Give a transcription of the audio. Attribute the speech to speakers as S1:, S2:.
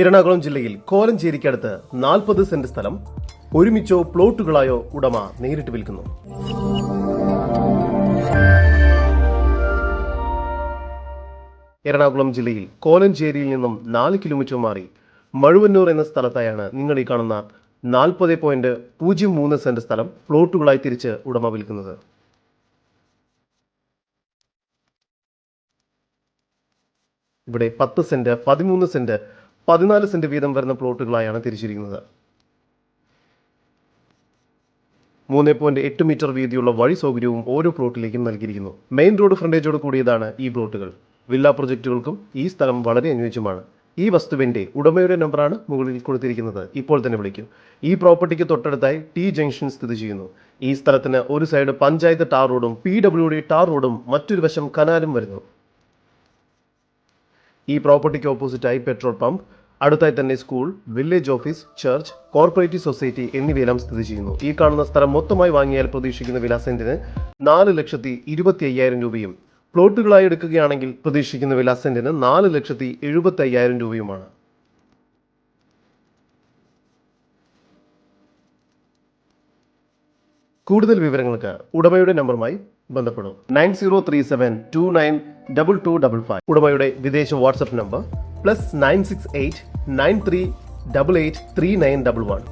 S1: എറണാകുളം ജില്ലയിൽ കോലഞ്ചേരിക്കടുത്ത് നാൽപ്പത് സെന്റ് സ്ഥലം ഒരുമിച്ചോ പ്ലോട്ടുകളായോ ഉടമ നേരിട്ട് വിൽക്കുന്നു. എറണാകുളം ജില്ലയിൽ കോലഞ്ചേരിയിൽ നിന്നും നാല് കിലോമീറ്റർ മാറി മഴുവന്നൂർ എന്ന സ്ഥലത്തായാണ് നിങ്ങൾ ഈ കാണുന്ന നാൽപ്പത് പോയിന്റ് പൂജ്യം മൂന്ന് സെന്റ് സ്ഥലം പ്ലോട്ടുകളായി തിരിച്ച് ഉടമ വിൽക്കുന്നത്. ഇവിടെ പത്ത് സെന്റ് പതിമൂന്ന് സെന്റ് പതിനാല് സെന്റ് വീതം വരുന്ന പ്ലോട്ടുകളായാണ് തിരിച്ചിരിക്കുന്നത്. മൂന്ന് പോയിന്റ് എട്ട് മീറ്റർ വീതിയുള്ള വഴി സൗകര്യവും ഓരോ പ്ലോട്ടിലേക്കും നൽകിയിരിക്കുന്നു. മെയിൻ റോഡ് ഫ്രണ്ടേജോട് കൂടിയതാണ് ഈ പ്ലോട്ടുകൾ. വില്ല പ്രൊജക്റ്റുകൾക്കും ഈ സ്ഥലം വളരെ അനുയോജ്യമാണ്. ഈ വസ്തുവിന്റെ ഉടമയുടെ നമ്പറാണ് മുകളിൽ കൊടുത്തിരിക്കുന്നത്. ഇപ്പോൾ തന്നെ വിളിക്കും. ഈ പ്രോപ്പർട്ടിക്ക് തൊട്ടടുത്തായി ടി ജംഗ്ഷൻ സ്ഥിതി ചെയ്യുന്നു. ഈ സ്ഥലത്തിന് ഒരു സൈഡ് പഞ്ചായത്ത് ടാർ റോഡും പി ഡബ്ല്യു ഡി ടാർ റോഡും മറ്റൊരു വശം കനാലും വരുന്നു. ഈ പ്രോപ്പർട്ടിക്ക് ഓപ്പോസിറ്റായി പെട്രോൾ പമ്പ് അടുത്തായി തന്നെ school village office church cooperative society എന്നിവയെല്ലാം സ്ഥിതി ചെയ്യുന്നു. ഈ കാണുന്ന സ്ഥലം മൊത്തമായി വാങ്ങിയാൽ പ്രതീക്ഷിക്കുന്ന വില സെന്റിന് നാല് ലക്ഷത്തി ഇരുപത്തി അയ്യായിരം രൂപയും. പ്ലോട്ടുകളായി എടുക്കുകയാണെങ്കിൽ പ്രതീക്ഷിക്കുന്ന വില സെന്റിന് നാല് ലക്ഷത്തി എഴുപത്തി അയ്യായിരം രൂപയുമാണ്. കൂടുതൽ വിവരങ്ങൾക്ക് ഉടമയുടെ നമ്പറുമായി ബന്ധപ്പെടും. Nine zero three seven two nine double two double five. ഉടമയുടെ വിദേശ WhatsApp number plus nine six eight nine three double eight three nine double one.